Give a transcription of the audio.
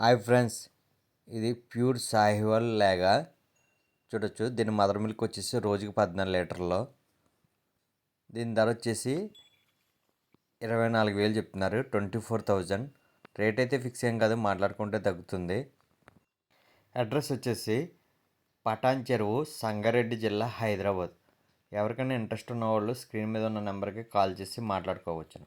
Hi friends ఇది pure Sahiwal లేగా. చూడొచ్చు దీని మదర్ మిల్క్ వచ్చేసి రోజుకి పద్నాలుగు లీటర్లు. దీని ధర వచ్చేసి ఇరవై నాలుగు వేలు చెప్తున్నారు ట్వంటీ ఫోర్ థౌజండ్. రేట్ అయితే ఫిక్స్ ఏం కాదు మాట్లాడుకుంటే తగ్గుతుంది. అడ్రస్ వచ్చేసి పటాన్ చెరువు సంగారెడ్డి జిల్లా హైదరాబాద్. ఎవరికైనా ఇంట్రెస్ట్ ఉన్న వాళ్ళు స్క్రీన్ మీద ఉన్న నెంబర్కి కాల్ చేసి మాట్లాడుకోవచ్చు